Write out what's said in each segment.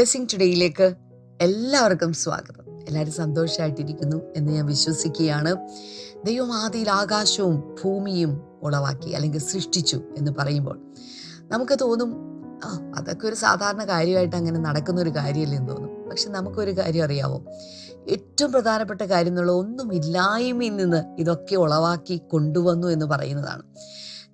Blessing ടുഡേയിലേക്ക് എല്ലാവർക്കും സ്വാഗതം. എല്ലാവരും സന്തോഷമായിട്ടിരിക്കുന്നു എന്ന് ഞാൻ വിശ്വസിക്കുകയാണ്. ദൈവം ആദിയിൽ ആകാശവും ഭൂമിയും ഉളവാക്കി അല്ലെങ്കിൽ സൃഷ്ടിച്ചു എന്ന് പറയുമ്പോൾ നമുക്ക് തോന്നും അതൊക്കെ ഒരു സാധാരണ കാര്യമായിട്ട് അങ്ങനെ നടക്കുന്ന ഒരു കാര്യമല്ലെന്ന് തോന്നും. പക്ഷെ നമുക്കൊരു കാര്യം അറിയാവോ? ഏറ്റവും പ്രധാനപ്പെട്ട കാര്യം എന്നുള്ള ഒന്നും ഇല്ലായ്മയിൽ നിന്ന് ഇതൊക്കെ ഉളവാക്കി കൊണ്ടുവന്നു എന്ന് പറയുന്നതാണ്.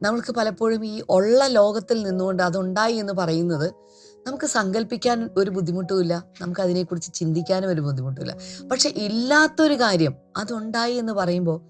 നമ്മൾക്ക് പലപ്പോഴും ഈ ഉള്ള ലോകത്തിൽ നിന്നുകൊണ്ട് അതുണ്ടായി എന്ന് പറയുന്നത് നമുക്ക് സങ്കല്പിക്കാൻ ഒരു ബുദ്ധിമുട്ടുമില്ല നമുക്ക് അതിനെക്കുറിച്ച് ചിന്തിക്കാനും ഒരു ബുദ്ധിമുട്ടില്ല പക്ഷെ ഇല്ലാത്തൊരു കാര്യം അതുണ്ടായി എന്ന് പറയുമ്പോൾ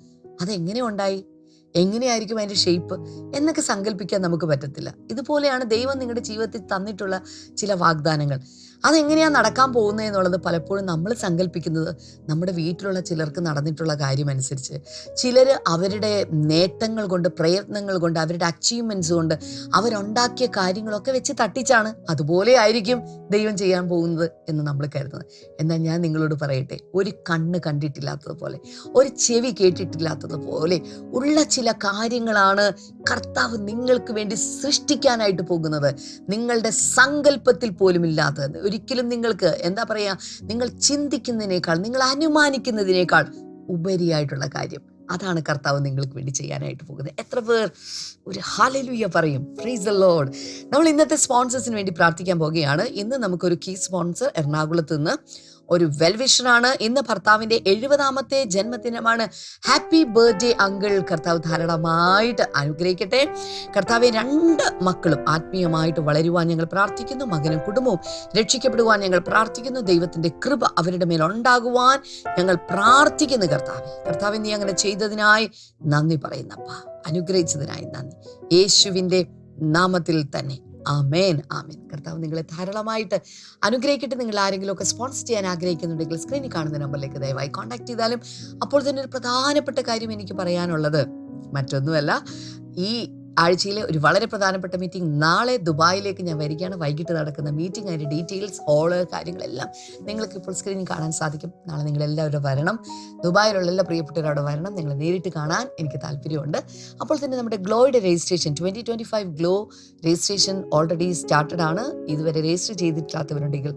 അതെങ്ങനെ ഉണ്ടായി? എങ്ങനെയായിരിക്കും അതിന്റെ ഷേപ്പ് എന്നൊക്കെ സങ്കല്പിക്കാൻ നമുക്ക് പറ്റത്തില്ല. ഇതുപോലെയാണ് ദൈവം നിങ്ങളുടെ ജീവിതത്തിൽ തന്നിട്ടുള്ള ചില വാഗ്ദാനങ്ങൾ. അതെങ്ങനെയാണ് നടക്കാൻ പോകുന്നത് എന്നുള്ളത് പലപ്പോഴും നമ്മൾ സങ്കല്പിക്കുന്നത് നമ്മുടെ വീട്ടിലുള്ള ചിലർക്ക് നടന്നിട്ടുള്ള കാര്യമനുസരിച്ച്. ചിലർ അവരുടെ നേട്ടങ്ങൾ കൊണ്ട് പ്രയത്നങ്ങൾ കൊണ്ട് അവരുടെ അച്ചീവ്മെന്റ്സ് കൊണ്ട് അവരുണ്ടാക്കിയ കാര്യങ്ങളൊക്കെ വെച്ച് തട്ടിച്ചാണ് അതുപോലെ ആയിരിക്കും ദൈവം ചെയ്യാൻ പോകുന്നത് എന്ന് നമ്മൾ കരുതുന്നത്. എന്നാൽ ഞാൻ നിങ്ങളോട് പറയട്ടെ ഒരു കണ്ണ് കണ്ടിട്ടില്ലാത്തതുപോലെ ഒരു ചെവി കേട്ടിട്ടില്ലാത്തതുപോലെ ഉള്ള ചില കാര്യങ്ങളാണ് കർത്താവ് നിങ്ങൾക്ക് വേണ്ടി സൃഷ്ടിക്കാനായിട്ട് പോകുന്നത്. നിങ്ങളുടെ സങ്കല്പത്തിൽ പോലും ഇല്ലാത്തത് ഒരിക്കലും നിങ്ങൾക്ക് എന്താ പറയുക നിങ്ങൾ ചിന്തിക്കുന്നതിനേക്കാൾ നിങ്ങൾ അനുമാനിക്കുന്നതിനേക്കാൾ ഉപരിയായിട്ടുള്ള കാര്യം. അതാണ് കർത്താവ് നിങ്ങൾക്ക് വേണ്ടി ചെയ്യാനായിട്ട് പോകുന്നത്. എത്ര പേർ ഒരു ഹാലലുയ പറയും. പ്രീസ് ദ ലോഡ് നമ്മൾ ഇന്നത്തെ സ്പോൺസേഴ്സിന് വേണ്ടി പ്രാർത്ഥിക്കാൻ പോവുകയാണ്. ഇന്ന് നമുക്കൊരു കീ സ്പോൺസർ എറണാകുളത്ത് നിന്ന് ഒരു വെൽവിഷറാണ് ഇന്ന് ഭർത്താവിന്റെ എഴുപതാമത്തെ ജന്മദിനമാണ്. ഹാപ്പി ബർത്ത്ഡേ അങ്കിൾ കർത്താവ് ധാരാളമായിട്ട് അനുഗ്രഹിക്കട്ടെ. കർത്താവെ രണ്ട് മക്കളും ആത്മീയമായിട്ട് വളരുവാൻ ഞങ്ങൾ പ്രാർത്ഥിക്കുന്നു. മകനും കുടുംബവും രക്ഷിക്കപ്പെടുവാൻ ഞങ്ങൾ പ്രാർത്ഥിക്കുന്നു. ദൈവത്തിന്റെ കൃപ അവരുടെ മേൽ ഉണ്ടാകുവാൻ ഞങ്ങൾ പ്രാർത്ഥിക്കുന്നു കർത്താവെ. കർത്താവ് നീ അങ്ങനെ ചെയ്തതിനായി നന്ദി പറയുന്നപ്പ അനുഗ്രഹിച്ചതിനായി നന്ദി. യേശുവിന്റെ നാമത്തിൽ തന്നെ. ആമേൻ ആമേൻ. കർത്താവ് നിങ്ങളെ ധാരാളമായിട്ട് അനുഗ്രഹിക്കട്ടെ. നിങ്ങൾ ആരെങ്കിലും ഒക്കെ സ്പോൺസർ ചെയ്യാൻ ആഗ്രഹിക്കുന്നുണ്ടെങ്കിൽ സ്ക്രീനിൽ കാണുന്ന നമ്പറിലേക്ക് ദയവായി കോൺടാക്ട് ചെയ്താലും അപ്പോൾ തന്നെ ഒരു പ്രധാനപ്പെട്ട കാര്യം എനിക്ക് പറയാനുള്ളത്. മറ്റൊന്നുമല്ല ഈ ആഴ്ചയിലെ ഒരു വളരെ പ്രധാനപ്പെട്ട മീറ്റിംഗ് നാളെ ദുബായിലേക്ക് ഞാൻ വരികയാണ്. വൈകിട്ട് നടക്കുന്ന മീറ്റിംഗ് അതിന്റെ ഡീറ്റെയിൽസ് ഹോൾ കാര്യങ്ങളെല്ലാം നിങ്ങൾക്ക് ഇപ്പോൾ സ്ക്രീനിൽ കാണാൻ സാധിക്കും. നാളെ നിങ്ങൾ എല്ലാവരും വരണം. ദുബായിലുള്ള എല്ലാ പ്രിയപ്പെട്ടവരും വരണം. നിങ്ങൾ നേരിട്ട് കാണാൻ എനിക്ക് താല്പര്യമുണ്ട്. അപ്പോൾ തന്നെ നമ്മുടെ ഗ്ലോയുടെ registration twenty twenty five glow registration already started ആണ്. ഇതുവരെ രജിസ്റ്റർ ചെയ്തിട്ടില്ലാത്തവരുണ്ടെങ്കിൽ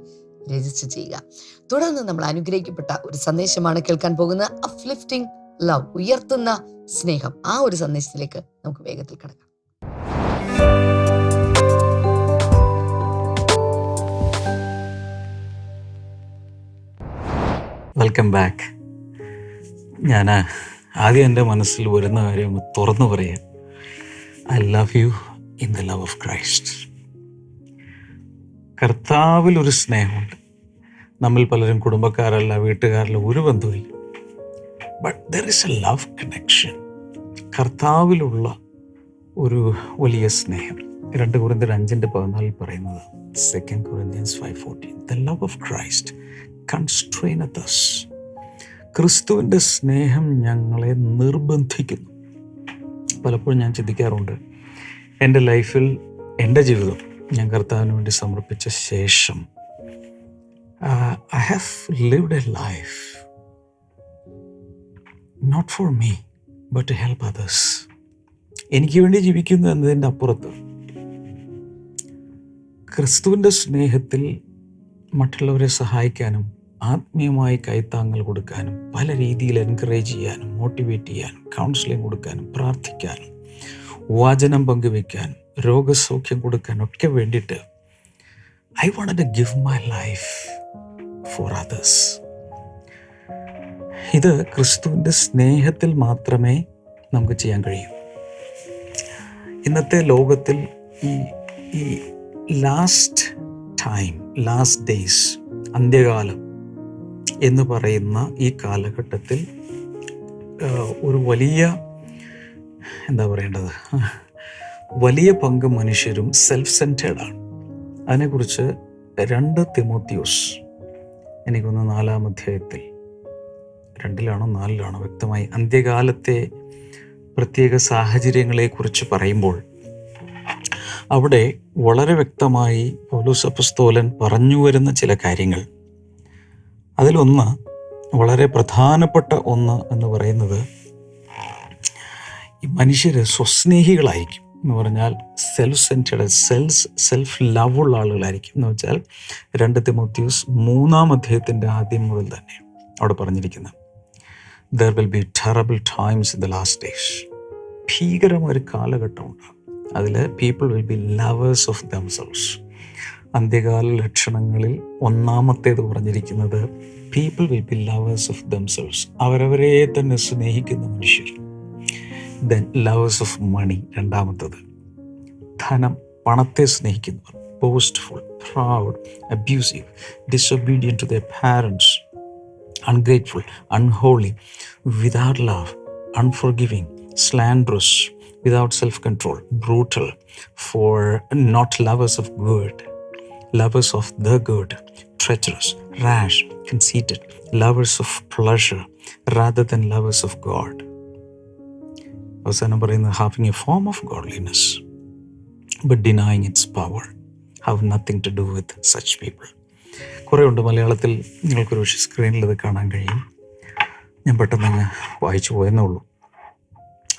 രജിസ്റ്റർ ചെയ്യുക. തുടർന്ന് നമ്മൾ അനുഗ്രഹിക്കപ്പെട്ട ഒരു സന്ദേശമാണ് കേൾക്കാൻ പോകുന്നത്. അഫ്ലിഫ്റ്റിംഗ് ലവ് ഉയർത്തുന്ന സ്നേഹം. ആ ഒരു സന്ദേശത്തിലേക്ക് നമുക്ക് വേഗത്തിൽ കിടക്കാം. വെൽക്കം ബാക്ക് ഞാൻ ആദ്യം എന്റെ മനസ്സിൽ വരുന്ന കാര്യം ഒന്ന് തുറന്നു പറയാം I love you in the love of Christ കർത്താവിൽ ഒരു സ്നേഹമുണ്ട്. നമ്മൾ പലരും കുടുംബക്കാരല്ല വീട്ടുകാരല്ല ഒരു ബന്ധുവില്ല but there is a love connection കർത്താവിലുള്ള ഒരു വലിയ സ്നേഹം. രണ്ട് കുറിന്തിന്റെ അഞ്ചിന്റെ പതിനാലിൽ പറയുന്നത് second Corinthians five fourteen the love of Christ constraineth us ക്രിസ്തുവിന്റെ സ്നേഹം ഞങ്ങളെ നിർബന്ധിക്കുന്നു. പലപ്പോഴും ഞാൻ ചിന്തിക്കാറുണ്ട് എന്റെ ലൈഫിൽ എന്റെ ജീവിതം ഞാൻ കർത്താവിന് വേണ്ടി സമർപ്പിച്ച ശേഷം I have lived a life not for me but to help others എനിക്ക് വേണ്ടി ജീവിക്കുന്നു എന്നതിന്റെ അപ്പുറത്ത് ക്രിസ്തുവിന്റെ സ്നേഹത്തിൽ മറ്റുള്ളവരെ സഹായിക്കാനും ആത്മീയമായി കൈത്താങ്ങൽ കൊടുക്കാനും പല രീതിയിൽ എൻകറേജ് ചെയ്യാനും മോട്ടിവേറ്റ് ചെയ്യാനും കൗൺസിലിംഗ് കൊടുക്കാനും പ്രാർത്ഥിക്കാനും വാചനം പങ്കുവെക്കാനും രോഗസൗഖ്യം കൊടുക്കാനും ഒക്കെ വേണ്ടിയിട്ട് I want to give my life for others ഇത് ക്രിസ്തുവിന്റെ സ്നേഹത്തിൽ മാത്രമേ നമുക്ക് ചെയ്യാൻ കഴിയൂ. ഇന്നത്തെ ലോകത്തിൽ ഈ ഈ ലാസ്റ്റ് ടൈം ലാസ്റ്റ് ഡേയ്സ് അന്ത്യകാലം എന്ന് പറയുന്ന ഈ കാലഘട്ടത്തിൽ ഒരു വലിയ എന്താ പറയേണ്ടത്? വലിയ പങ്ക് മനുഷ്യരും സെൽഫ് സെന്റേഡ് ആണ്. അതിനെക്കുറിച്ച് രണ്ട് തിമോത്യോസ് എനിക്കൊന്ന് നാലാം അധ്യായത്തിൽ രണ്ടിലാണോ നാലിലാണോ വ്യക്തമായി അന്ത്യകാലത്തെ പ്രത്യേക സാഹചര്യങ്ങളെക്കുറിച്ച് പറയുമ്പോൾ അവിടെ വളരെ വ്യക്തമായി പൗലോസ് അപ്പസ്തോലൻ പറഞ്ഞു വരുന്ന ചില കാര്യങ്ങൾ. അതിലൊന്ന് വളരെ പ്രധാനപ്പെട്ട ഒന്ന് എന്ന് പറയുന്നത് ഈ മനുഷ്യർ സ്വസ്നേഹികളായിരിക്കും എന്ന് പറഞ്ഞാൽ self centred self self love ഉള്ള ആളുകളായിരിക്കും എന്ന് വെച്ചാൽ രണ്ട് തിമോത്യൂസ് മൂന്നാം അധ്യായത്തിന്റെ ആദ്യം മുതൽ തന്നെ അവിടെ പറഞ്ഞിരിക്കുന്നത്. There will be terrible times in the last days ഭീകരമായ ഒരു കാലഘട്ടം അതിൽ people will be lovers of themselves അന്ത്യകാല ലക്ഷണങ്ങളിൽ ഒന്നാമത്തേത് പറഞ്ഞിരിക്കുന്നത് people will be lovers of themselves അവരവരെ തന്നെ സ്നേഹിക്കുന്ന മനുഷ്യർ. ദെൻ ലവേഴ്സ് ഓഫ് മണി രണ്ടാമത്തത്. ധനം പണത്തെ സ്നേഹിക്കുന്നവർ. Boastful proud abusive disobedient to the parents ungrateful unholy without love unforgiving slanderous without self control brutal for not lovers of good, lovers of the good, treacherous, rash, conceited, lovers of pleasure rather than lovers of God. അവസാനം പറയുന്നത് having a form of godliness but denying its power have nothing to do with such people കുറേ ഉണ്ട് മലയാളത്തിൽ നിങ്ങൾക്കൊരു പക്ഷേ സ്ക്രീനിൽ അത് കാണാൻ കഴിയും. ഞാൻ പെട്ടെന്ന് തന്നെ വായിച്ചു പോയെന്നേ ഉള്ളൂ.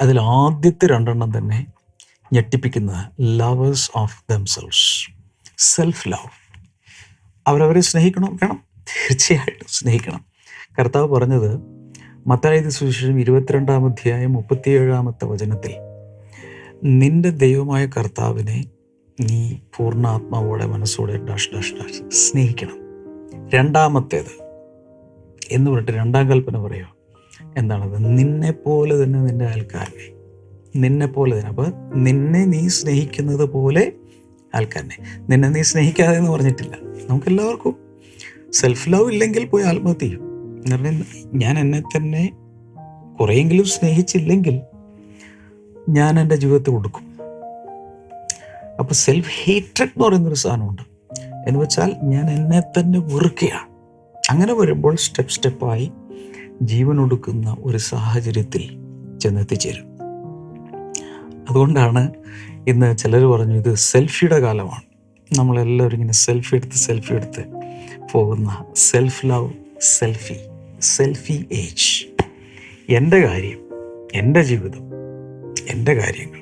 അതിൽ ആദ്യത്തെ രണ്ടെണ്ണം തന്നെ ഞെട്ടിപ്പിക്കുന്നത് lovers of themselves self love അവരവരെ സ്നേഹിക്കണം വേണം. തീർച്ചയായിട്ടും സ്നേഹിക്കണം. കർത്താവ് പറഞ്ഞത് മത്തായത് സുവിശേഷം ഇരുപത്തിരണ്ടാം അധ്യായം മുപ്പത്തിയേഴാമത്തെ വചനത്തിൽ നിന്റെ ദൈവമായ കർത്താവിനെ നീ പൂർണാത്മാവോടെ മനസ്സോടെ ഡാഷ് ഡാഷ് ഡാഷ് സ്നേഹിക്കണം. രണ്ടാമത്തേത് എന്ന് പറഞ്ഞിട്ട് രണ്ടാം കൽപ്പന പറയുക. എന്താണത്? നിന്നെ പോലെ തന്നെ നിന്റെ അയൽക്കാരനെ. നിന്നെ പോലെ തന്നെ. അപ്പോൾ നിന്നെ നീ സ്നേഹിക്കുന്നത് പോലെ ആൾക്കാരനെ. നിന്നെ നീ സ്നേഹിക്കാതെ എന്ന് പറഞ്ഞിട്ടില്ല. നമുക്കെല്ലാവർക്കും സെൽഫ് ലവ് ഇല്ലെങ്കിൽ പോയി ആത്മഹത്യ ചെയ്യും. എന്ന് പറഞ്ഞാൽ ഞാൻ എന്നെ തന്നെ കുറേയെങ്കിലും സ്നേഹിച്ചില്ലെങ്കിൽ ഞാൻ എന്റെ ജീവിതത്തിൽ കൊടുക്കും അപ്പോൾ സെൽഫ് ഹേറ്റഡ് എന്ന് പറയുന്നൊരു സാധനമുണ്ട്. എന്ന് വെച്ചാൽ ഞാൻ എന്നെ തന്നെ വെറുക്കുകയാണ്. അങ്ങനെ വരുമ്പോൾ സ്റ്റെപ്പ് സ്റ്റെപ്പായി ജീവൻ ഒടുക്കുന്ന ഒരു സാഹചര്യത്തിൽ ചെന്നെത്തിച്ചേരും. അതുകൊണ്ടാണ് ഇന്ന് ചിലർ പറഞ്ഞു ഇത് സെൽഫിയുടെ കാലമാണ്. നമ്മളെല്ലാവരും ഇങ്ങനെ സെൽഫി എടുത്ത് സെൽഫി എടുത്ത് പോകുന്ന self love selfie selfie age. എന്റെ കാര്യം എന്റെ ജീവിതം എന്റെ കാര്യങ്ങൾ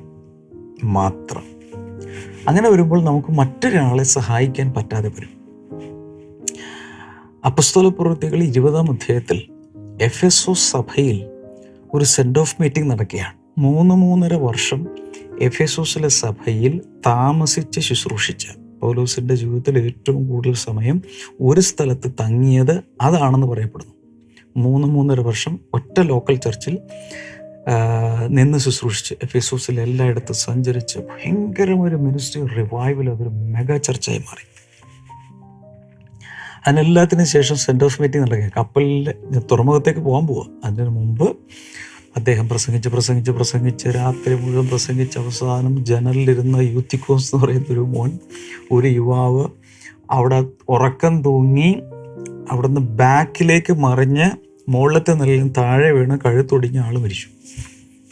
മാത്രം. അങ്ങനെ വരുമ്പോൾ നമുക്ക് മറ്റൊരാളെ സഹായിക്കാൻ പറ്റാതെ വരും. അപ്പസ്തോല പ്രവൃത്തികൾ ഇരുപതാം അധ്യായത്തിൽ എഫ് എസ് ഒ സഭയിൽ ഒരു സെൻഡ് ഓഫ് മീറ്റിംഗ് നടക്കുകയാണ്. മൂന്ന് മൂന്നര വർഷം എഫ് എസ് ഒസിലെ സഭയിൽ താമസിച്ച് ശുശ്രൂഷിച്ച പൗലോസിന്റെ ജീവിതത്തിൽ ഏറ്റവും കൂടുതൽ സമയം ഒരു സ്ഥലത്ത് തങ്ങിയത് അതാണെന്ന് പറയപ്പെടുന്നു. മൂന്ന് മൂന്നര വർഷം ഒറ്റ ലോക്കൽ ചർച്ചിൽ നിന്ന് ശുശ്രൂഷിച്ച് എഫ് എസ് ഒസിൽ എല്ലായിടത്തും സഞ്ചരിച്ച് ഭയങ്കരമൊരു മിനിസ്ട്രി റിവൈവൽ അതൊരു മെഗാ ചർച്ചയായി മാറി. അതിനെല്ലാത്തിനും ശേഷം സെന്റ് ഓഫ് മീറ്റിംഗ് നടക്കുക. കപ്പലിൽ തുറമുഖത്തേക്ക് പോകാൻ പോവുക. അതിന് മുമ്പ് അദ്ദേഹം പ്രസംഗിച്ച് പ്രസംഗിച്ച് പ്രസംഗിച്ച് രാത്രി മുഴുവൻ പ്രസംഗിച്ച് അവസാനം ജനലിലിരുന്ന യൂത്തിക്കോസ് എന്ന് പറയുന്ന ഒരു മോൻ ഒരു യുവാവ് അവിടെ ഉറക്കം തൂങ്ങി അവിടുന്ന് ബാക്കിലേക്ക് മറിഞ്ഞ് മുകളിലത്തെ നിലയിൽ താഴെ വീണ് കഴുത്തൊടിഞ്ഞ ആൾ മരിച്ചു.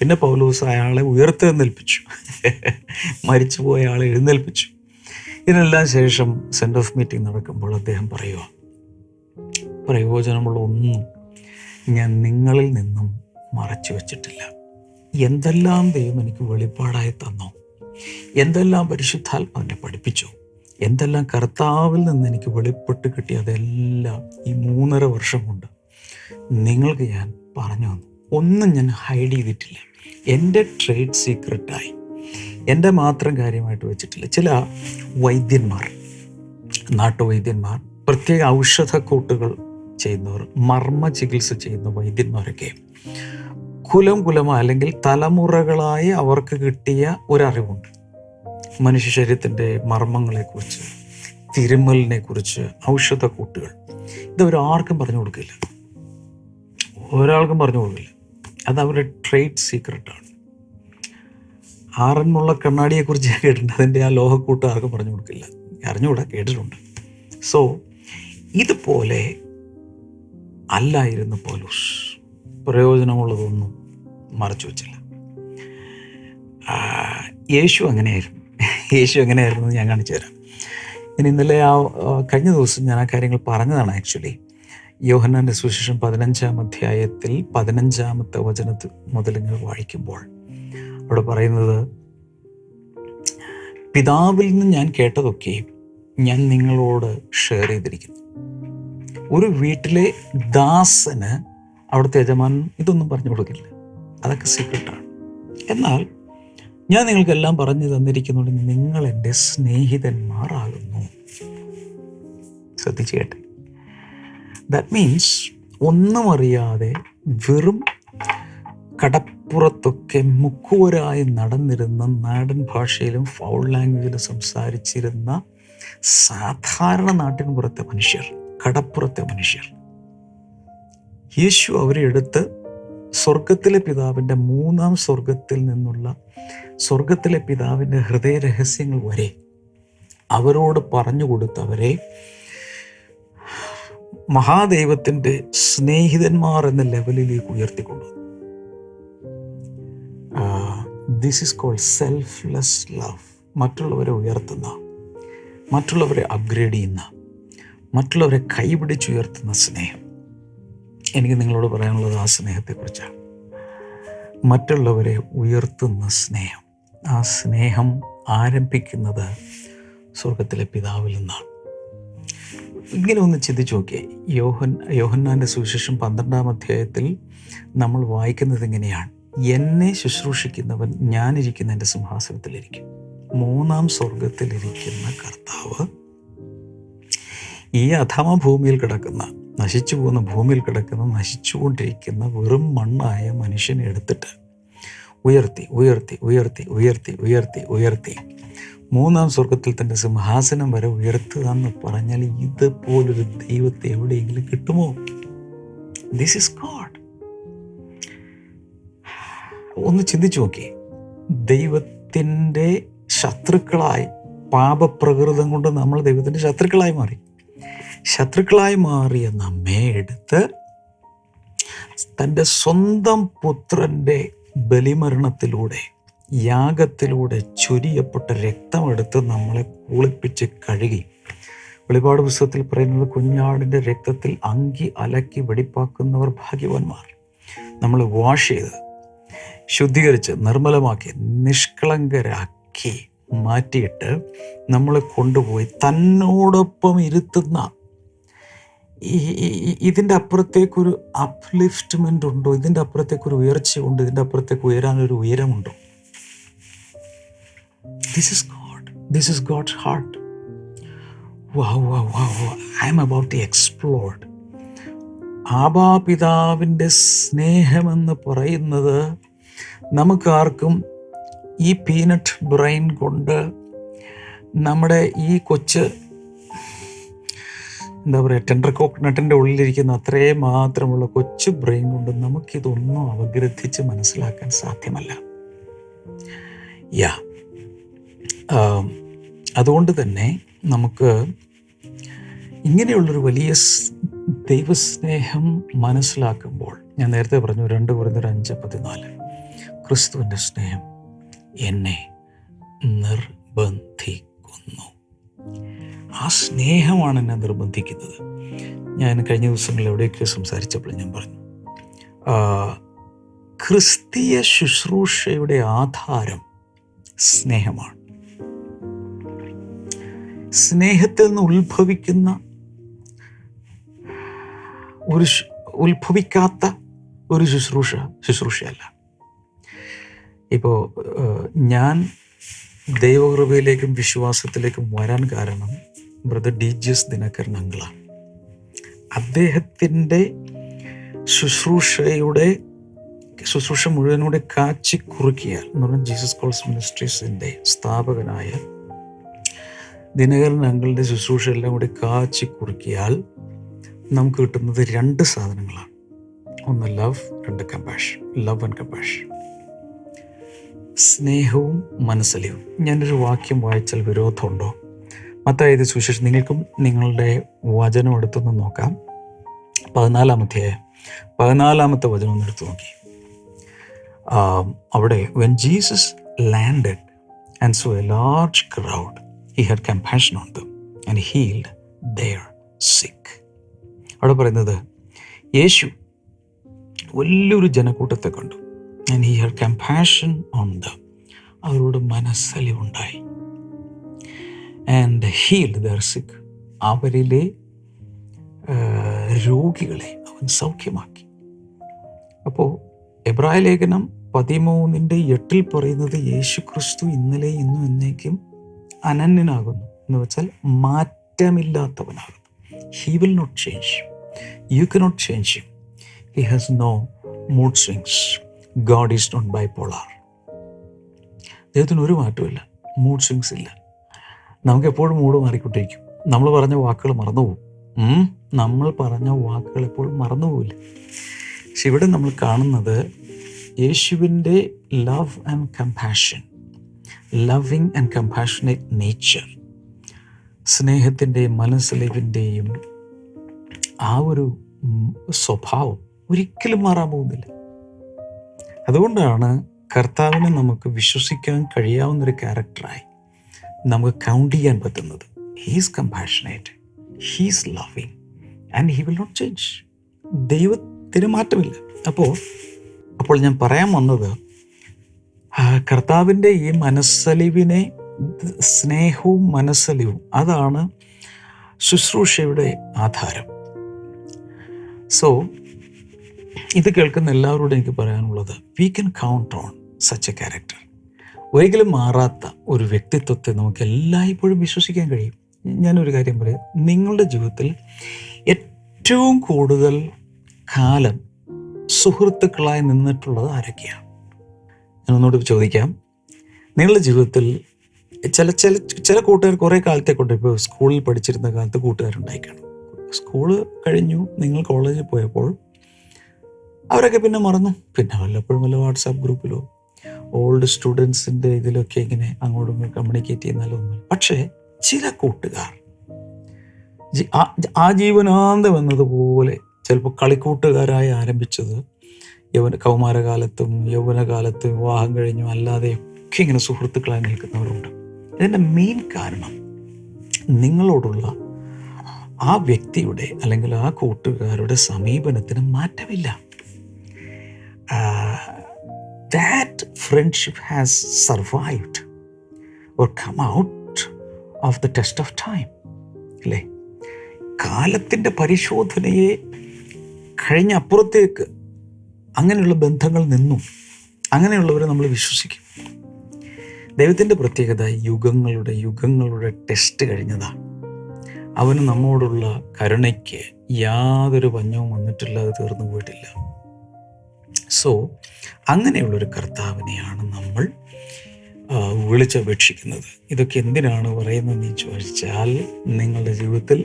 പിന്നെ പൗലൂസ് അയാളെ ഉയർത്തെഴുന്നേൽപ്പിച്ചു മരിച്ചു പോയ ആളെ എഴുന്നേൽപ്പിച്ചു. ഇതിനെല്ലാം ശേഷം സെൻഡ് ഓഫ് മീറ്റിംഗ് നടക്കുമ്പോൾ അദ്ദേഹം പറയുക പ്രയോജനമുള്ള ഒന്നും ഞാൻ നിങ്ങളിൽ നിന്നും മറച്ചു വച്ചിട്ടില്ല. എന്തെല്ലാം ദൈവം എനിക്ക് വെളിപ്പാടായി തന്നോ? എന്തെല്ലാം പരിശുദ്ധാത്മാവിനെ പഠിപ്പിച്ചു? എന്തെല്ലാം കർത്താവിൽ നിന്ന് എനിക്ക് വെളിപ്പെട്ട് കിട്ടി? അതെല്ലാം ഈ മൂന്നര വർഷം കൊണ്ട് നിങ്ങൾക്ക് ഞാൻ പറഞ്ഞു തന്നു. ഒന്നും ഞാൻ ഹൈഡ് ചെയ്തിട്ടില്ല. എന്റെ ട്രേഡ് സീക്രട്ടായി എന്റെ മാത്രം കാര്യമായിട്ട് വെച്ചിട്ടില്ല. ചില വൈദ്യന്മാർ നാട്ടുവൈദ്യന്മാർ പ്രത്യേക ഔഷധക്കൂട്ടുകൾ ചെയ്യുന്നവർ മർമ്മ ചികിത്സ ചെയ്യുന്ന വൈദ്യന്മാരൊക്കെ കുലം കുലമ അല്ലെങ്കിൽ തലമുറകളായി അവർക്ക് കിട്ടിയ ഒരറിവുണ്ട്. മനുഷ്യ ശരീരത്തിന്റെ മർമ്മങ്ങളെക്കുറിച്ച് തിരുമലിനെ കുറിച്ച് ഔഷധക്കൂട്ടുകൾ ഇതവർ ആർക്കും പറഞ്ഞു കൊടുക്കില്ല. ഒരാൾക്കും പറഞ്ഞു കൊടുക്കില്ല. അത് അവരുടെ ട്രേഡ് സീക്രട്ടാണ്. ആറന്മുള്ള കണ്ണാടിയെക്കുറിച്ച് ഞാൻ കേട്ടിട്ടുണ്ട്. അതിന്റെ ആ ലോഹക്കൂട്ട് ആർക്കും പറഞ്ഞു കൊടുക്കില്ല. അറിഞ്ഞുകൂടാ? കേട്ടിട്ടുണ്ട്. സോ ഇതുപോലെ അല്ലായിരുന്നു പോലൂസ് പ്രയോജനമുള്ളതൊന്നും മറച്ചു വച്ചില്ല. യേശു അങ്ങനെയായിരുന്നു. യേശു എങ്ങനെയായിരുന്നു ഞാൻ കാണിച്ചു തരാം. ഞാൻ ഇന്നലെ ആ കഴിഞ്ഞ ദിവസം ഞാൻ ആ കാര്യങ്ങൾ പറഞ്ഞതാണ് ആക്ച്വലി. യോഹന്നാന്റെ സുവിശേഷം പതിനഞ്ചാം അധ്യായത്തിൽ പതിനഞ്ചാമത്തെ വചനത്തിൽ മുതൽ ഇങ്ങനെ വായിക്കുമ്പോൾ അവിടെ പറയുന്നത് പിതാവിൽ നിന്ന് ഞാൻ കേട്ടതൊക്കെയും ഞാൻ നിങ്ങളോട് ഷെയർ ചെയ്തിരിക്കുന്നു. ഒരു വീട്ടിലെ ദാസന് അവിടുത്തെ യജമാനൻ ഇതൊന്നും പറഞ്ഞു കൊടുക്കില്ല. അതൊക്കെ സീക്രട്ടാണ് എന്നാൽ ഞാൻ നിങ്ങൾക്കെല്ലാം പറഞ്ഞു തന്നിരിക്കുന്നുണ്ട് നിങ്ങൾ എന്റെ സ്നേഹിതന്മാരാകുന്നു. ശ്രദ്ധിച്ചു കേട്ടെ. ദാറ്റ് മീൻസ് ഒന്നും അറിയാതെ വെറും കടപ്പുറത്തൊക്കെ മുക്കുവരായി നടന്നിരുന്ന നാടൻ ഭാഷയിലും ഫൗൾ ലാംഗ്വേജിലും സംസാരിച്ചിരുന്ന സാധാരണ നാട്ടിൻ പുറത്തെ മനുഷ്യർ കടപ്പുറത്തെ മനുഷ്യർ. യേശു അവരെ എടുത്ത് സ്വർഗത്തിലെ പിതാവിന്റെ മൂന്നാം സ്വർഗത്തിൽ നിന്നുള്ള സ്വർഗത്തിലെ പിതാവിന്റെ ഹൃദയ രഹസ്യങ്ങൾ വരെ അവരോട് പറഞ്ഞു കൊടുത്തവരെ മഹാദൈവത്തിന്റെ സ്നേഹിതന്മാർ എന്ന ലെവലിലേക്ക് ഉയർത്തിക്കൊണ്ടു. This is called selfless love മറ്റുള്ളവരെ ഉയർത്തുന്ന മറ്റുള്ളവരെ അപ്ഗ്രേഡ് ചെയ്യുന്ന മറ്റുള്ളവരെ കൈപിടിച്ചുയർത്തുന്ന സ്നേഹം. എനിക്ക് നിങ്ങളോട് പറയാനുള്ളത് ആ സ്നേഹത്തെക്കുറിച്ചാണ്. മറ്റുള്ളവരെ ഉയർത്തുന്ന സ്നേഹം. ആ സ്നേഹം ആരംഭിക്കുന്നത് സ്വർഗത്തിലെ പിതാവിൽ നിന്നാണ്. ഇങ്ങനെ ഒന്ന് ചിന്തിച്ചു നോക്കിയേ. യോഹൻ യോഹന്നാന്റെ സുവിശേഷം പന്ത്രണ്ടാം അധ്യായത്തിൽ നമ്മൾ വായിക്കുന്നത് എങ്ങനെയാണ് എന്നെ ശുശ്രൂഷിക്കുന്നവൻ ഞാനിരിക്കുന്ന എന്റെ സിംഹാസനത്തിലിരിക്കും. മൂന്നാം സ്വർഗത്തിലിരിക്കുന്ന കർത്താവ് ഈ അധമ ഭൂമിയിൽ കിടക്കുന്ന നശിച്ചു പോകുന്ന ഭൂമിയിൽ കിടക്കുന്ന നശിച്ചുകൊണ്ടിരിക്കുന്ന വെറും മണ്ണായ മനുഷ്യനെ എടുത്തിട്ട് ഉയർത്തി ഉയർത്തി ഉയർത്തി ഉയർത്തി ഉയർത്തി ഉയർത്തി. മൂന്നാം സ്വർഗത്തിൽ തന്റെ സിംഹാസനം വരെ ഉയർത്തുക എന്ന് പറഞ്ഞാൽ ഇതുപോലൊരു ദൈവത്തെ എവിടെയെങ്കിലും കിട്ടുമോ? ദിസ് ഇസ് ഗോഡ് ഒന്ന് ചിന്തിച്ചു നോക്കി. ദൈവത്തിന്റെ ശത്രുക്കളായി പാപപ്രകൃതം കൊണ്ട് നമ്മൾ ദൈവത്തിന്റെ ശത്രുക്കളായി മാറി. ശത്രുക്കളായി മാറിയ നമ്മെ എടുത്ത് തന്റെ സ്വന്തം പുത്രന്റെ ബലിമരണത്തിലൂടെ യാഗത്തിലൂടെ ചൊരിയപ്പെട്ട രക്തമെടുത്ത് നമ്മളെ കുളിപ്പിച്ച് കഴുകി. വെളിപാട് പുസ്തകത്തിൽ പറയുന്നത് കുഞ്ഞാടിന്റെ രക്തത്തിൽ അങ്കി അലക്കി വെടിപ്പാക്കുന്നവർ ഭാഗ്യവാന്മാർ. നമ്മൾ വാഷ് ചെയ്ത് ശുദ്ധീകരിച്ച് നിർമ്മലമാക്കി നിഷ്കളങ്കരാക്കി മാറ്റിയിട്ട് നമ്മളെ കൊണ്ടുപോയി തന്നോടൊപ്പം ഇരുത്തുന്ന ഇതിന്റെ അപ്പുറത്തേക്കൊരു അപ്ലിഫ്റ്റ്മെന്റ് ഉണ്ടോ? ഇതിന്റെ അപ്പുറത്തേക്കൊരു ഉയർച്ചയുണ്ട് ഇതിന്റെ അപ്പുറത്തേക്ക് ഉയരാനൊരു ഉയരമുണ്ടോ? This is God this is God heart wow, wow, wow, wow. I'm about to explode. ആബാപിതാവിന്റെ സ്നേഹമെന്ന് പറയുന്നത് നമുക്കാർക്കും ഈ പീനട്ട് ബ്രെയിൻ കൊണ്ട് നമ്മുടെ ഈ കൊച്ച് എന്താ പറയുക ടെൻഡർ കോക്കനട്ടിന്റെ ഉള്ളിലിരിക്കുന്ന അത്രേ മാത്രമുള്ള കൊച്ചു ബ്രെയിൻ കൊണ്ട് നമുക്കിതൊന്നും അവഗ്രഹിച്ച് മനസ്സിലാക്കാൻ സാധ്യമല്ല. യാ അതുകൊണ്ട് തന്നെ നമുക്ക് ഇങ്ങനെയുള്ളൊരു വലിയ ദൈവസ്നേഹം മനസ്സിലാക്കുമ്പോൾ ഞാൻ നേരത്തെ പറഞ്ഞു രണ്ട് കുറഞ്ഞൊരു അഞ്ച് പതിനാല് ക്രിസ്തുവിന്റെ സ്നേഹം എന്നെ നിർബന്ധിക്കുന്നു ആ സ്നേഹമാണ് എന്നെ നിർബന്ധിക്കുന്നത്. ഞാൻ കഴിഞ്ഞ ദിവസങ്ങളിൽ എവിടെയൊക്കെ സംസാരിച്ചപ്പോൾ ഞാൻ പറഞ്ഞു ക്രിസ്തീയ ശുശ്രൂഷയുടെ ആധാരം സ്നേഹമാണ്. സ്നേഹത്തിൽ നിന്ന് ഉത്ഭവിക്കുന്ന ഒരു ഉത്ഭവിക്കാത്ത ഒരു ശുശ്രൂഷ ശുശ്രൂഷയല്ല. ഇപ്പോൾ ഞാൻ ദൈവകൃപയിലേക്കും വിശ്വാസത്തിലേക്കും വരാൻ കാരണം brother D G S Dinakaran അങ്കിളാണ്. അദ്ദേഹത്തിന്റെ ശുശ്രൂഷയുടെ ശുശ്രൂഷ മുഴുവനൂടെ കാച്ചി കുറുക്കിയാൽ എന്ന് പറഞ്ഞാൽ ജീസസ് കോൾസ് മിനിസ്ട്രീസിന്റെ സ്ഥാപകനായ ദിനകരൻ അങ്കിളുടെ ശുശ്രൂഷ എല്ലാം കൂടി കാച്ചി കുറുക്കിയാൽ നമുക്ക് കിട്ടുന്നത് രണ്ട് സാധനങ്ങളാണ്. ഒന്ന് ലവ് രണ്ട് കമ്പാഷൻ ലവ് ആൻഡ് കമ്പാഷൻ സ്നേഹവും മനസ്സലിവും. ഞാനൊരു വാക്യം വായിച്ചാൽ വിരോധമുണ്ടോ? മത്തായത് സുശേഷം നിങ്ങൾക്കും നിങ്ങളുടെ വചനം എടുത്തൊന്ന് നോക്കാം. പതിനാലാമത്തെ പതിനാലാമത്തെ വചനം ഒന്ന് എടുത്തു നോക്കി. അവിടെ when Jesus landed and saw a large crowd he had compassion on them and healed their sick അവിടെ പറയുന്നത് യേശു വലിയൊരു ജനക്കൂട്ടത്തെ കണ്ടു. And here compassion on them അവരോട് മനസ്സലിവുണ്ടായി. ആൻഡ് ഹീൽഡ് ദർ അവരിലെ രോഗികളെ അവൻ സൗഖ്യമാക്കി. അപ്പോൾ എബ്രായ ലേഖനം പതിമൂന്നിന്റെ എട്ടിൽ പറയുന്നത് യേശു ക്രിസ്തു ഇന്നലെ ഇന്നും എന്നേക്കും അനന്യനാകുന്നു. എന്ന് വെച്ചാൽ മാറ്റമില്ലാത്തവനാകുന്നു. He will not change you cannot change he has no mood swings God is not bipolar ദൈവത്തിന് ഒരു മാറ്റമില്ല മൂഡ് സ്വിങ്സ് ഇല്ല. നമുക്ക് എപ്പോഴും മൂഡ് മാറിക്കൊണ്ടിരിക്കും. നമ്മൾ പറഞ്ഞ വാക്കുകൾ മറന്നുപോകും. നമ്മൾ പറഞ്ഞ വാക്കുകൾ എപ്പോഴും മറന്നുപോകില്ല. പക്ഷെ ഇവിടെ നമ്മൾ കാണുന്നത് യേശുവിന്റെ love and compassion loving and compassionate nature സ്നേഹത്തിന്റെയും മനസ്സിലിവിന്റെയും ആ ഒരു സ്വഭാവം ഒരിക്കലും മാറാൻ പോകുന്നില്ല. അതുകൊണ്ടാണ് കർത്താവിനെ നമുക്ക് വിശ്വസിക്കാൻ കഴിയാവുന്ന ഒരു ക്യാരക്ടറായി നമുക്ക് കൗണ്ട് ചെയ്യാൻ പറ്റുന്നത്. He's compassionate he's loving and he will not change ദൈവത്തിന് മാറ്റമില്ല അപ്പോൾ അപ്പോൾ ഞാൻ പറയാൻ വന്നത് കർത്താവിന്റെ ഈ മനസ്സലിവിനെ സ്നേഹവും മനസ്സലിവും അതാണ് ശുശ്രൂഷയുടെ ആധാരം. സോ ഇത് കേൾക്കുന്ന എല്ലാവരോടും എനിക്ക് പറയാനുള്ളത് we can count on such a character ഒരിക്കലും മാറാത്ത ഒരു വ്യക്തിത്വത്തെ നമുക്ക് എല്ലായ്പ്പോഴും വിശ്വസിക്കാൻ കഴിയും. ഞാനൊരു കാര്യം പറയാം. നിങ്ങളുടെ ജീവിതത്തിൽ ഏറ്റവും കൂടുതൽ കാലം സുഹൃത്തുക്കളായി നിന്നിട്ടുള്ളത് ആരൊക്കെയാണ്? ഞാൻ ഒന്നുകൂടി ചോദിക്കാം. നിങ്ങളുടെ ജീവിതത്തിൽ ചില ചില ചില കൂട്ടുകാർ കുറേ കാലത്തെ കൊണ്ട് ഇപ്പോൾ സ്കൂളിൽ പഠിച്ചിരുന്ന കാലത്ത് കൂട്ടുകാരുണ്ടായി കാണും സ്കൂൾ കഴിഞ്ഞു നിങ്ങൾ കോളേജിൽ പോയപ്പോൾ അവരൊക്കെ പിന്നെ മറന്നു. പിന്നെ വല്ലപ്പോഴും വല്ല വാട്സാപ്പ് ഗ്രൂപ്പിലോ ഓൾഡ് സ്റ്റുഡൻസിന്റെ ഇതിലൊക്കെ ഇങ്ങനെ അങ്ങോട്ടും കമ്മ്യൂണിക്കേറ്റ് ചെയ്യുന്നാലോ ഒന്നും പക്ഷേ ചില കൂട്ടുകാർ ആ ജീവനാന്തം എന്നതുപോലെ ചിലപ്പോൾ കളിക്കൂട്ടുകാരായി ആരംഭിച്ചത് യൗവന കൗമാരകാലത്തും യൗവനകാലത്തും വിവാഹം കഴിഞ്ഞും അല്ലാതെയൊക്കെ ഇങ്ങനെ സുഹൃത്തുക്കളായി നിൽക്കുന്നവരുണ്ട്. ഇതിന്റെ മെയിൻ കാരണം നിങ്ങളോടുള്ള ആ വ്യക്തിയുടെ അല്ലെങ്കിൽ ആ കൂട്ടുകാരുടെ സമീപനത്തിന് മാറ്റമില്ല. That friendship has survived or come out of the test of time അല്ലേ കാലത്തിന്റെ പരിശോധനയെ കഴിഞ്ഞ അപ്പുറത്തേക്ക് അങ്ങനെയുള്ള ബന്ധങ്ങൾ നിന്നും അങ്ങനെയുള്ളവരെ നമ്മൾ വിശ്വസിക്കും. ദൈവത്തിന്റെ പ്രത്യേകത യുഗങ്ങളുടെ യുഗങ്ങളുടെ ടെസ്റ്റ് കഴിഞ്ഞതാണ്. അവന് നമ്മോടുള്ള കരുണയ്ക്ക് യാതൊരു പഞ്ഞവും വന്നിട്ടില്ല അത് തീർന്നു പോയിട്ടില്ല. സോ അങ്ങനെയുള്ളൊരു കർത്താവിനെയാണ് നമ്മൾ വിളിച്ചപേക്ഷിക്കുന്നത്. ഇതൊക്കെ എന്തിനാണ് പറയുന്നതെന്ന് ചോദിച്ചാൽ നിങ്ങളുടെ ജീവിതത്തിൽ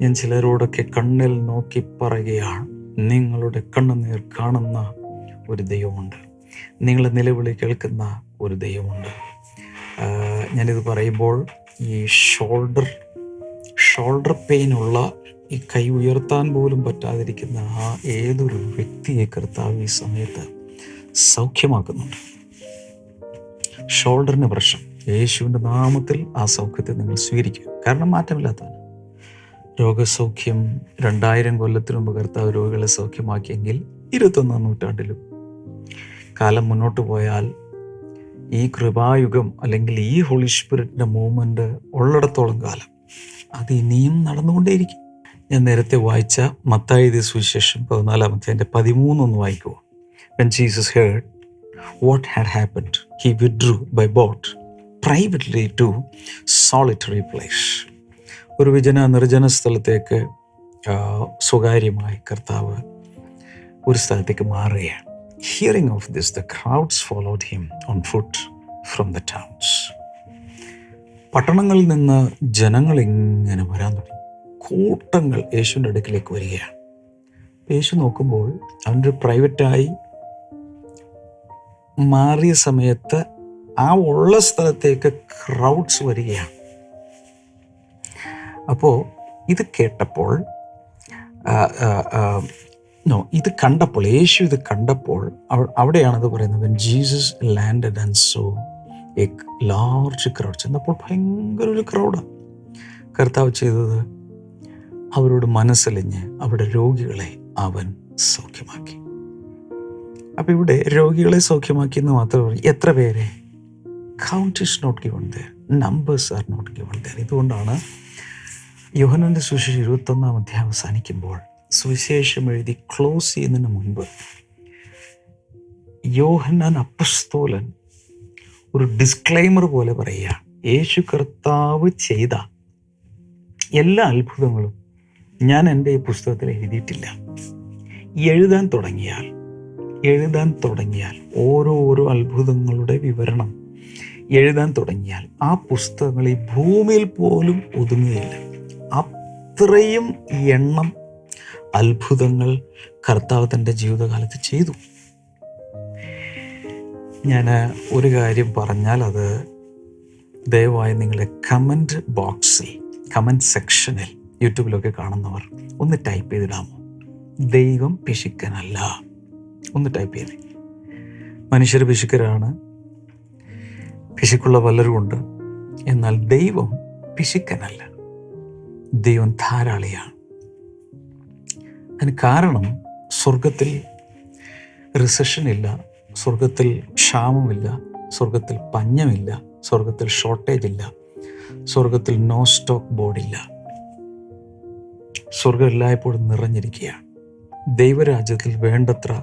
ഞാൻ ചിലരോടൊക്കെ കണ്ണിൽ നോക്കി പറയുകയാണ്. നിങ്ങളുടെ കണ്ണുനീർ കാണുന്ന ഒരു ദൈവമുണ്ട്. നിങ്ങളെ നിലവിളി കേൾക്കുന്ന ഒരു ദൈവമുണ്ട്. ഞാനിത് പറയുമ്പോൾ ഈ ഷോൾഡർ ഷോൾഡർ പെയിനുള്ള ഈ കൈ ഉയർത്താൻ പോലും പറ്റാതിരിക്കുന്ന ആ ഏതൊരു വ്യക്തിയെ കർത്താവ് ഈ സമയത്ത് സൗഖ്യമാക്കുന്നുണ്ട്? ഷോൾഡറിന് പ്രശ്നം. യേശുവിന്റെ നാമത്തിൽ ആ സൗഖ്യത്തെ നിങ്ങൾ സ്വീകരിക്കുക. കാരണം മാറ്റമില്ലാത്തതാണ് രോഗസൗഖ്യം രണ്ടായിരം കൊല്ലത്തിന് മുമ്പ് കർത്താവ് രോഗികളെ സൗഖ്യമാക്കിയെങ്കിൽ ഇരുപത്തൊന്നാം നൂറ്റാണ്ടിലും കാലം മുന്നോട്ട് പോയാൽ ഈ കൃപായുഗം അല്ലെങ്കിൽ ഈ ഹോളി സ്പിരിറ്റിന്റെ മൂവ്മെന്റ് ഉള്ളിടത്തോളം കാലം അത് ഇനിയും നടന്നുകൊണ്ടേയിരിക്കും. ഞാൻ നേരത്തെ വായിച്ച മത്തായത് സുവിശേഷം പതിനാലാമത്തെ എന്റെ പതിമൂന്നൊന്ന് വായിക്കുക when Jesus heard what had happened he withdrew by boat privately to solitary place ഒരു വിജന നിർജന സ്ഥലത്തേക്ക് സ്വകാര്യമായി കർത്താവ് ഒരു സ്ഥലത്തേക്ക് മാറുകയാണ്. Hearing of this the crowds followed him on foot from the towns പട്ടണങ്ങളിൽ നിന്ന് ജനങ്ങൾ ഇങ്ങനെ വരാൻ തുടങ്ങി. കൂട്ടങ്ങൾ യേശുവിന്റെ അടുക്കിലേക്ക് വരികയാണ്. യേശു നോക്കുമ്പോൾ അവന്റെ പ്രൈവറ്റായി മാറിയ സമയത്ത് ആ ഉള്ള സ്ഥലത്തേക്ക് ക്രൗഡ്സ് വരികയാണ്. അപ്പോൾ ഇത് കേട്ടപ്പോൾ നോ ഇത് കണ്ടപ്പോൾ യേശു ഇത് കണ്ടപ്പോൾ അവ- അവിടെയാണത് പറയുന്നത് Jesus landed and saw a large crowd ചെന്നപ്പോൾ ഭയങ്കര ഒരു ക്രൗഡാണ് കർത്താവ് ചെയ്തത് അവരോട് മനസ്സലിഞ്ഞ് അവരുടെ രോഗികളെ അവൻ സൗഖ്യമാക്കി. അപ്പം ഇവിടെ രോഗികളെ സൗഖ്യമാക്കി എന്ന് മാത്രമേ എത്ര പേരെ? Count is not given there numbers are not given there ഇതുകൊണ്ടാണ് യോഹനന്റെ സുവിശേഷം ഇരുപത്തൊന്നാം അധ്യായം അവസാനിക്കുമ്പോൾ സുവിശേഷം എഴുതി ക്ലോസ് ചെയ്യുന്നതിന് മുൻപ് യോഹന്നാൻ അപ്പസ്തോലൻ ഒരു ഡിസ്ക്ലൈമർ പോലെ പറയുക യേശു കർത്താവ് ചെയ്ത എല്ലാ അത്ഭുതങ്ങളും ഞാൻ എന്റെ ഈ പുസ്തകത്തിൽ എഴുതിയിട്ടില്ല. എഴുതാൻ തുടങ്ങിയാൽ എഴുതാൻ തുടങ്ങിയാൽ ഓരോ ഓരോ അത്ഭുതങ്ങളുടെ വിവരണം. എഴുതാൻ തുടങ്ങിയാൽ ആ പുസ്തകങ്ങൾ ഈ ഭൂമിയിൽ പോലും ഒതുങ്ങുകയില്ല. അത്രയും എണ്ണം അത്ഭുതങ്ങൾ കർത്താവ് തന്റെ ജീവിതകാലത്ത് ചെയ്തു. ഞാൻ ഒരു കാര്യം പറഞ്ഞാൽ അത് ദയവായി നിങ്ങളുടെ കമന്റ് ബോക്സിൽ കമന്റ് സെക്ഷനിൽ യൂട്യൂബിലൊക്കെ കാണുന്നവർ ഒന്ന് ടൈപ്പ് ചെയ്തിടാമോ? ദൈവം പിശുക്കനല്ല. ഒന്ന് ടൈപ്പ് ചെയ്തേ മനുഷ്യർ പിശുക്കരാണ്. പിശുക്കുള്ള പലരുമുണ്ട് എന്നാൽ ദൈവം പിശുക്കനല്ല. ദൈവം ധാരാളിയാണ്. അതിന് കാരണം സ്വർഗത്തിൽ റിസഷൻ ഇല്ല സ്വർഗത്തിൽ ക്ഷാമമില്ല സ്വർഗത്തിൽ പഞ്ഞമില്ല സ്വർഗത്തിൽ ഷോർട്ടേജ് ഇല്ല സ്വർഗത്തിൽ നോ സ്റ്റോക്ക് ബോർഡില്ല. സ്വർഗം എല്ലായ്പ്പോഴും നിറഞ്ഞിരിക്കുകയാണ്. ദൈവരാജ്യത്തിൽ വേണ്ടത്ര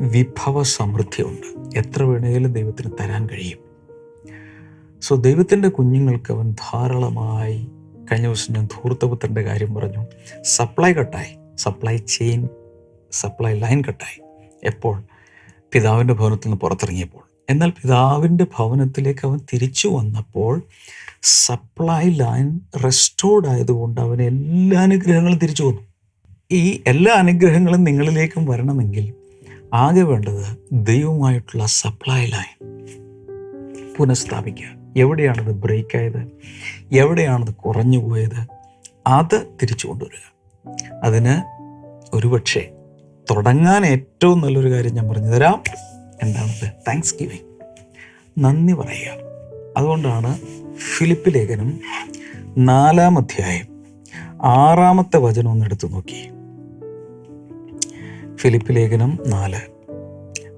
വിഭവ സമൃദ്ധിയുണ്ട് എത്ര വേണേലും ദൈവത്തിന് തരാൻ കഴിയും. സോ ദൈവത്തിന്റെ കുഞ്ഞുങ്ങൾക്ക് അവൻ ധാരാളമായി കഴിഞ്ഞ ദിവസം ഞാൻ ധൂർത്തപുത്രന്റെ കാര്യം പറഞ്ഞു. സപ്ലൈ കട്ടായി. സപ്ലൈ ചെയിൻ സപ്ലൈ ലൈൻ കട്ടായി. എപ്പോൾ? പിതാവിന്റെ ഭവനത്തിൽ നിന്ന് പുറത്തിറങ്ങിയപ്പോൾ. എന്നാൽ പിതാവിന്റെ ഭവനത്തിലേക്ക് അവൻ തിരിച്ചു വന്നപ്പോൾ സപ്ലൈ ലൈൻ റെസ്റ്റോർഡ് ആയതുകൊണ്ട് അവന് എല്ലാ അനുഗ്രഹങ്ങളും തിരിച്ചു വന്നു. ഈ എല്ലാ അനുഗ്രഹങ്ങളും നിങ്ങളിലേക്കും വരണമെങ്കിൽ ആകെ വേണ്ടത് ദൈവമായിട്ടുള്ള സപ്ലൈ ലൈൻ പുനഃസ്ഥാപിക്കുക. എവിടെയാണത് ബ്രേക്ക് ആയത്? എവിടെയാണത് കുറഞ്ഞു പോയത്? അത് തിരിച്ചു കൊണ്ടുവരിക. അതിന് ഒരുപക്ഷെ തുടങ്ങാൻ ഏറ്റവും നല്ലൊരു കാര്യം ഞാൻ പറഞ്ഞു തരാം. എന്താണത്? താങ്ക്സ് ഗിവിങ് നന്ദി പറയുക. അതുകൊണ്ടാണ് ഫിലിപ്പ് ലേഖനം നാലാം അധ്യായം ആറാമത്തെ വചനം ഒന്ന് എടുത്തു നോക്കി. ഫിലിപ്പ് ലേഖനം നാല്.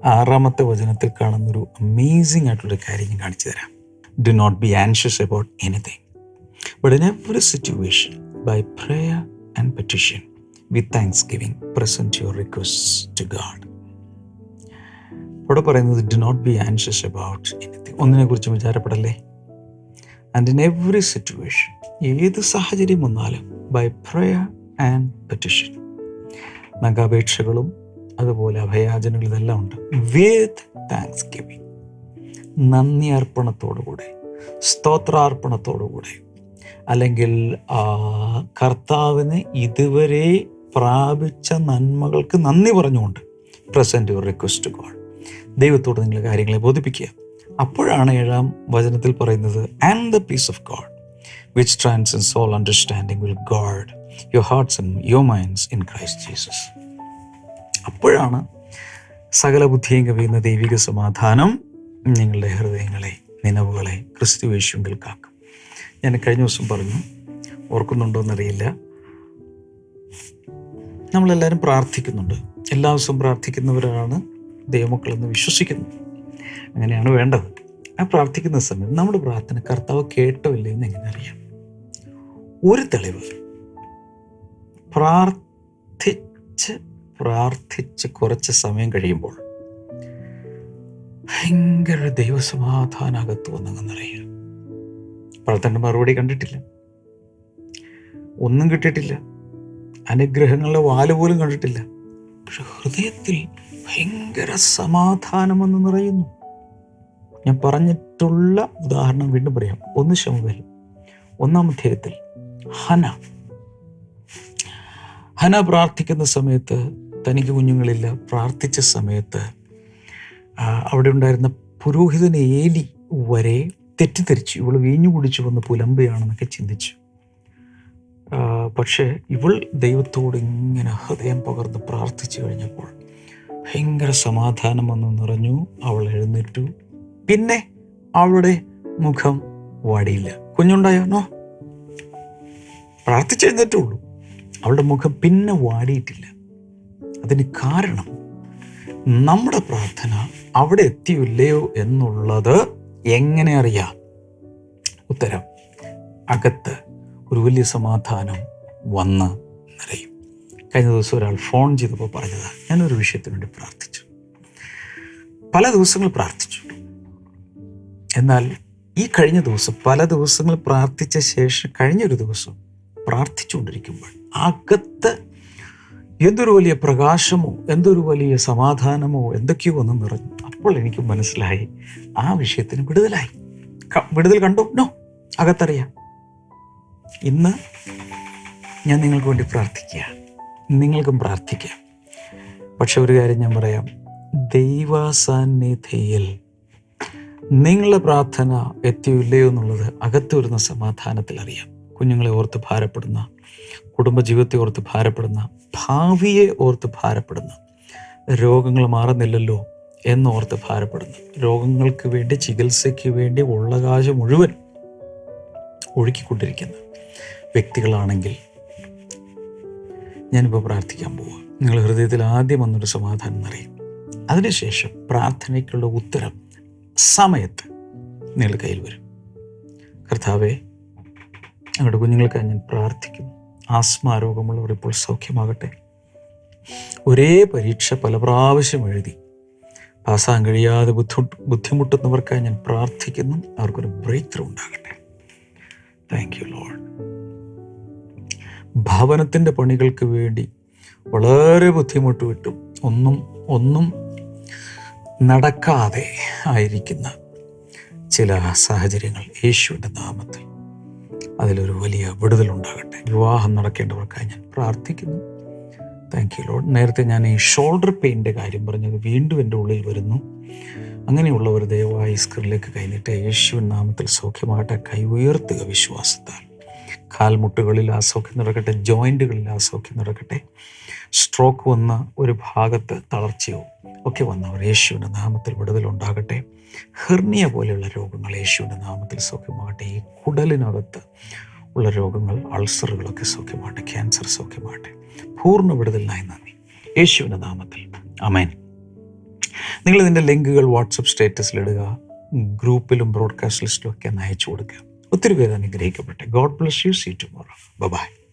ആറാമത്തെ വചനത്തിൽ കാണുന്നൊരു അമേസിംഗ് ആയിട്ടുള്ളൊരു കാര്യം ഞാൻ കാണിച്ചു തരാം. Do not be anxious about anything but in every situation by prayer and petition with thanksgiving present your request to God ഇവിടെ പറയുന്നത് do not be anxious about anything കുറിച്ച് വിചാരപ്പെടല്ലേ? ആൻഡ് ഇൻ എവറി സിറ്റുവേഷൻ ഏത് സാഹചര്യം വന്നാലും by prayer and petition നഗാപേക്ഷകളും അതുപോലെ അഭയാചനകൾ ഇതെല്ലാം ഉണ്ട്. വിത്ത് താങ്ക്സ് ഗിവിങ് നന്ദി അർപ്പണത്തോടുകൂടെ സ്തോത്രാർപ്പണത്തോടുകൂടെ അല്ലെങ്കിൽ കർത്താവിന് ഇതുവരെ പ്രാപിച്ച നന്മകൾക്ക് നന്ദി പറഞ്ഞുകൊണ്ട് പ്രസന്റ് യുവർ റിക്വസ്റ്റ് ഗോഡ് ദൈവത്തോട് നിങ്ങൾ കാര്യങ്ങളെ ബോധിപ്പിക്കുക. അപ്പോഴാണ് ഏഴാം വചനത്തിൽ പറയുന്നത് and the peace of God which transcends all understanding will guard your hearts and your minds in Christ Jesus അപ്പോഴാണ് സകല ബുദ്ധിയും കവിയുന്ന ദൈവിക സമാധാനം നിങ്ങളുടെ ഹൃദയങ്ങളെ നിലവുകളെ ക്രിസ്തു യേശുവിൽ കാക്കും. ഞാൻ കഴിഞ്ഞ ദിവസം പറഞ്ഞു ഓർക്കുന്നുണ്ടോ എന്നറിയില്ല. നമ്മളെല്ലാവരും പ്രാർത്ഥിക്കുന്നുണ്ട്. എല്ലാ ദിവസവും പ്രാർത്ഥിക്കുന്നവരാണ് ദൈവമക്കളെന്ന് വിശ്വസിക്കുന്നു. അങ്ങനെയാണ് വേണ്ടത്. ആ പ്രാർത്ഥിക്കുന്ന സമയത്ത് നമ്മുടെ പ്രാർത്ഥന കർത്താവ് കേട്ടോ ഇല്ലേ എന്ന് എങ്ങനെ അറിയാം? ഒരു തെളിവ്. പ്രാർത്ഥിച്ച് പ്രാർത്ഥിച്ച് കുറച്ച് സമയം കഴിയുമ്പോൾ ഭയങ്കര ദൈവസമാധാനകത്ത് വന്നങ്ങറിയാം പ്രാർത്ഥന മറുപടി കണ്ടിട്ടില്ല. ഒന്നും കിട്ടിയിട്ടില്ല. അനുഗ്രഹങ്ങളുടെ വാൽ പോലും കണ്ടിട്ടില്ല. പക്ഷെ ഹൃദയത്തിൽ ഭയങ്കര സമാധാനം വന്ന് നിറയുന്നു ഞാൻ പറഞ്ഞിട്ടുള്ള ഉദാഹരണം വീണ്ടും പറയാം. ഒന്ന് ശമുവേൽ ഒന്നാം അധ്യായത്തിൽ ഹന. ഹന പ്രാർത്ഥിക്കുന്ന സമയത്ത് തനിക്ക് കുഞ്ഞുങ്ങളില്ല. പ്രാർത്ഥിച്ച സമയത്ത് അവിടെ ഉണ്ടായിരുന്ന പുരോഹിതനെ ഏലി വരെ തെറ്റിദ്ധരിച്ചു. ഇവൾ വീഞ്ഞു കുടിച്ചു വന്ന് പുലമ്പയാണെന്നൊക്കെ ചിന്തിച്ചു. പക്ഷേ ഇവൾ ദൈവത്തോട് ഇങ്ങനെ ഹൃദയം പകർന്ന് പ്രാർത്ഥിച്ചു കഴിഞ്ഞപ്പോൾ ഭയങ്കര സമാധാനം വന്ന് നിറഞ്ഞു. അവൾ എഴുന്നേറ്റു. പിന്നെ അവളുടെ മുഖം വാടിയില്ല. കുഞ്ഞുണ്ടായോ? നോ. പ്രാർത്ഥിച്ചെഴുന്നേറ്റേ ഉള്ളൂ. അവളുടെ മുഖം പിന്നെ വാടിയിട്ടില്ല. അതിന് കാരണം നമ്മുടെ പ്രാർത്ഥന അവിടെ എത്തിയില്ലയോ എന്നുള്ളത് എങ്ങനെ അറിയാം? ഉത്തരം. അകത്ത് ഒരു വലിയ സമാധാനം വന്ന് നിറയും. കഴിഞ്ഞ ദിവസം ഒരാൾ ഫോൺ ചെയ്തപ്പോൾ പറഞ്ഞതാണ് ഞാനൊരു വിഷയത്തിന് വേണ്ടി പ്രാർത്ഥിച്ചു. പല ദിവസങ്ങൾ പ്രാർത്ഥിച്ചു. എന്നാൽ ഈ കഴിഞ്ഞ ദിവസം പല ദിവസങ്ങൾ പ്രാർത്ഥിച്ച ശേഷം കഴിഞ്ഞൊരു ദിവസം പ്രാർത്ഥിച്ചുകൊണ്ടിരിക്കുമ്പോൾ അകത്ത് എന്തൊരു വലിയ പ്രകാശമോ എന്തൊരു വലിയ സമാധാനമോ എന്തൊക്കെയോ ഒന്ന് നിറഞ്ഞു. അപ്പോൾ എനിക്ക് മനസ്സിലായി ആ വിഷയത്തിന് വിടുതലായി. വിടുതൽ കണ്ടു? നോ അകത്തറിയാം. ഇന്ന് ഞാൻ നിങ്ങൾക്ക് വേണ്ടി പ്രാർത്ഥിക്കുക നിങ്ങൾക്കും പ്രാർത്ഥിക്കാം. പക്ഷെ ഒരു കാര്യം ഞാൻ പറയാം. ദൈവസാന്നിധിയിൽ നിങ്ങളുടെ പ്രാർത്ഥന എത്തിയില്ലയോ എന്നുള്ളത് അകത്ത് വരുന്ന സമാധാനത്തിൽ അറിയാം. കുഞ്ഞുങ്ങളെ ഓർത്ത് ഭാരപ്പെടുന്ന കുടുംബജീവിതത്തെ ഓർത്ത് ഭാരപ്പെടുന്ന ഭാവിയെ ഓർത്ത് ഭാരപ്പെടുന്ന രോഗങ്ങൾ മാറുന്നില്ലല്ലോ എന്നോർത്ത് ഭാരപ്പെടുന്നു രോഗങ്ങൾക്ക് വേണ്ടി ചികിത്സയ്ക്ക് വേണ്ടി ഉള്ള കാശ് മുഴുവൻ ഒഴുക്കിക്കൊണ്ടിരിക്കുന്ന വ്യക്തികളാണെങ്കിൽ ഞാനിപ്പോൾ പ്രാർത്ഥിക്കാൻ പോവുക നിങ്ങൾ ഹൃദയത്തിൽ ആദ്യം വന്നൊരു സമാധാനം നിറയും അതിനുശേഷം പ്രാർത്ഥനയ്ക്കുള്ള ഉത്തരം സമയത്ത് നിങ്ങളുടെ കയ്യിൽ വരും. കർത്താവെ ഞങ്ങളുടെ കുഞ്ഞുങ്ങൾക്കായി ഞാൻ പ്രാർത്ഥിക്കുന്നു. ആസ്മ രോഗമുള്ളവർ ഇപ്പോൾ സൗഖ്യമാകട്ടെ. ഒരേ പരീക്ഷ പല പ്രാവശ്യം എഴുതി. പാസ്സാൻ കഴിയാതെ ബുദ്ധിമുട്ട് ബുദ്ധിമുട്ടുന്നവർക്കായി ഞാൻ പ്രാർത്ഥിക്കുന്നു. അവർക്കൊരു ബ്രേക്ക് ത്രൂ ഉണ്ടാകട്ടെ. താങ്ക് യു ലോഡ് ഭവനത്തിന്റെ പണികൾക്ക് വേണ്ടി വളരെ ബുദ്ധിമുട്ട് വിട്ടു ഒന്നും ഒന്നും നടക്കാതെ ആയിരിക്കുന്ന ചില സാഹചര്യങ്ങൾ യേശുവിന്റെ നാമത്തിൽ അതിലൊരു വലിയ വിടുതലുണ്ടാകട്ടെ വിവാഹം നടക്കേണ്ടവർക്കായി ഞാൻ പ്രാർത്ഥിക്കുന്നു. താങ്ക് യു ലോഡ് നേരത്തെ ഞാൻ ഈ ഷോൾഡർ പെയിന്റെ കാര്യം പറഞ്ഞത് വീണ്ടും എന്റെ ഉള്ളിൽ വരുന്നു. അങ്ങനെയുള്ളവർ ദയവായി സ്ക്രീനിലേക്ക് കൈനിട്ട് യേശുവിൻ നാമത്തിൽ സൗഖ്യമാകട്ടെ. കൈ ഉയർത്തുക വിശ്വാസത്താൽ. കാൽമുട്ടുകളിൽ അസൗഖ്യം നടക്കട്ടെ ജോയിന്റുകളിൽ അസൗഖ്യം നടക്കട്ടെ. സ്ട്രോക്ക് വന്ന ഒരു ഭാഗത്ത് തളർച്ചയോ ഒക്കെ വന്നവർ യേശുവിന്റെ നാമത്തിൽ വിടുതലുണ്ടാകട്ടെ ഹെർണിയ പോലെയുള്ള രോഗങ്ങൾ യേശുവിന്റെ നാമത്തിൽ സൗഖ്യമാകട്ടെ. ഈ കുടലിനകത്ത് ഉള്ള രോഗങ്ങൾ അൾസറുകളൊക്കെ സൗഖ്യമാകട്ടെ ക്യാൻസർ സൗഖ്യമാകട്ടെ. പൂർണ വിടുതലിനായി നന്ദി. യേശുവിന്റെ നാമത്തിൽ. അമേൻ നിങ്ങൾ ഇതിന്റെ ലിങ്കുകൾ വാട്സപ്പ് സ്റ്റേറ്റസിലിടുക ഗ്രൂപ്പിലും ബ്രോഡ്കാസ്റ്റ് ലിസ്റ്റിലും ഒക്കെ അയച്ചു കൊടുക്കുക ഒത്തിരി പേര് അനുഗ്രഹിക്കപ്പെട്ടെ. God bless you see tomorrow bye